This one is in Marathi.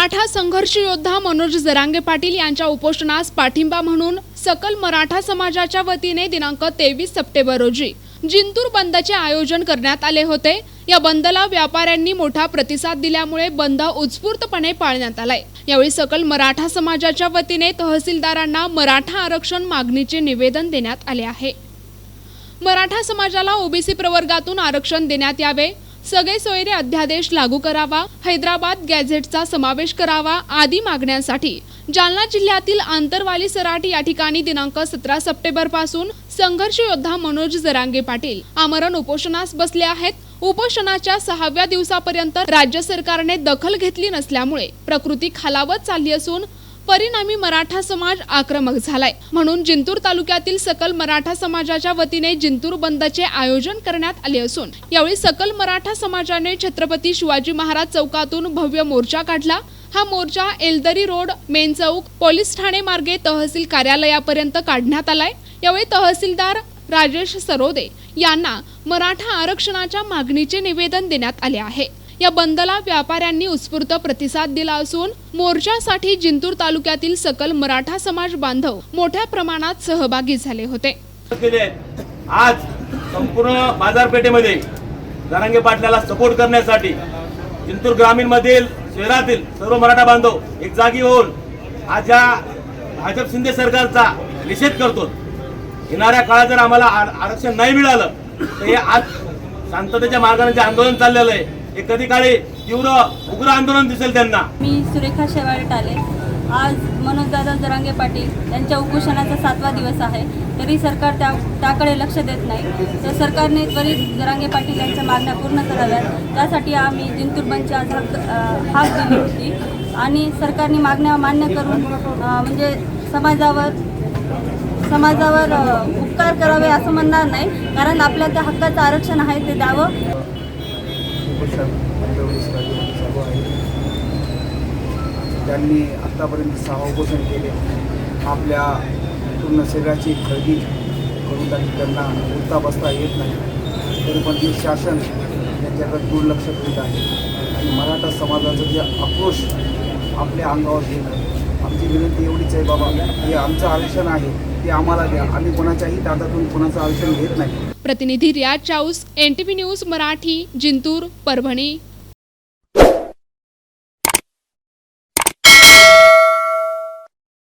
मराठा संघर्ष योद्धा मनोज जरांगे पाटील यांच्या उपोषणास पाठिंबा म्हणून सकल मराठा समाजाच्या वतीने दिनांक तेवीस सप्टेंबर रोजी जिंतूर बंदचे आयोजन करण्यात आले होते. या बंदला व्यापाऱ्यांनी मोठा प्रतिसाद दिल्यामुळे बंद उत्स्फूर्तपणे पाळण्यात आलाय. यावेळी सकल मराठा समाजाच्या वतीने तहसीलदारांना मराठा आरक्षण मागणीचे निवेदन देण्यात आले आहे. मराठा समाजाला ओबीसी प्रवर्गातून आरक्षण देण्यात यावे सगळे सोयरे अध्यादेश लागू करावा हैदराबाद गॅझेटचा समावेश करावा आदी मागण्यांसाठी जालना जिल्ह्यातील आंतरवाली सराट या ठिकाणी दिनांक सतरा सप्टेंबरपासून संघर्ष योद्धा मनोज जरांगे पाटील आमरण उपोषणास बसले आहेत. उपोषणाच्या सहाव्या दिवसापर्यंत राज्य सरकारने दखल घेतली नसल्यामुळे प्रकृती खालावत चालली असून परिणामी मराठा समाज आक्रमक झालाय. म्हणून जिंतूर तालुक्यातील सकल मराठा समाजाच्या वतीने जिंतूर बंदचे आयोजन करण्यात आले असून यावेळी सकल मराठा समाजाने छत्रपती शिवाजी महाराज चौकातून भव्य मोर्चा काढला. हा मोर्चा एलदरी रोड मेन चौक पोलीस ठाणे मार्गे तहसील कार्यालयापर्यंत काढण्यात आलाय. यावेळी तहसीलदार राजेश सरोदे यांना मराठा आरक्षणाच्या मागणीचे निवेदन देण्यात आले आहे. या बंदला व्यापाऱ्यांनी उत्स्फूर्त प्रतिसाद दिला असून मोर्चासाठी जिंतूर तालुक्यातील सकल मराठा समाज बांधव मोठ्या प्रमाणात सहभागी झाले होते. आज संपूर्ण बाजारपेठेमध्ये जरांगे पाटलाला सपोर्ट करण्यासाठी जिंतूर ग्रामीण मधील शहरातील सर्व मराठा बांधव एक जागी होऊन आज या भाजप शिंदे सरकारचा निषेध करतो. येणाऱ्या काळात जर आम्हाला आर- आरक्षण नाही मिळालं तर हे आज शांततेच्या मार्गाने जे आंदोलन चाललेलं आहे हे कधी काळी तीव्र उग्र आंदोलन दिसेल त्यांना. मी सुरेखा शेवाळे टाले. आज मनोजदादा जरांगे पाटील यांच्या उपोषणाचा सातवा दिवस आहे. तरी सरकार त्या त्याकडे लक्ष देत नाही. तर सरकारने त्वरित जरांगे पाटील यांच्या मागण्या पूर्ण कराव्यात. त्यासाठी आम्ही जिंतूर आज हक हाक दिली होती. आणि सरकारने मागण्या मान्य करून म्हणजे समाजावर समाजावर उपकार करावे असं म्हणणार नाही. कारण आपल्या त्या हक्काचं आरक्षण आहे ते द्यावं. उपोषण आहे. त्यांनी आत्तापर्यंत सहा उपोषण केले. आपल्या पूर्ण शरीराची खरेदी करून त्यांनी त्यांना उठता बसता येत नाही. तरी पण ते शासन यांच्याकडे दुर्लक्ष करीत आहे. आणि मराठा समाजाचं जे आक्रोश आपल्या अंगावर घेत आहे आमची विनंती एवढीच आहे बाबा हे आमचं आरक्षण आहे ते आम्हाला द्या. आम्ही कोणाच्याही ताटातून कोणाचं आरक्षण घेत नाही. प्रतिनिधी रियाज चाऊस एनटीव्ही न्यूज मराठी जिंतूर परभणी.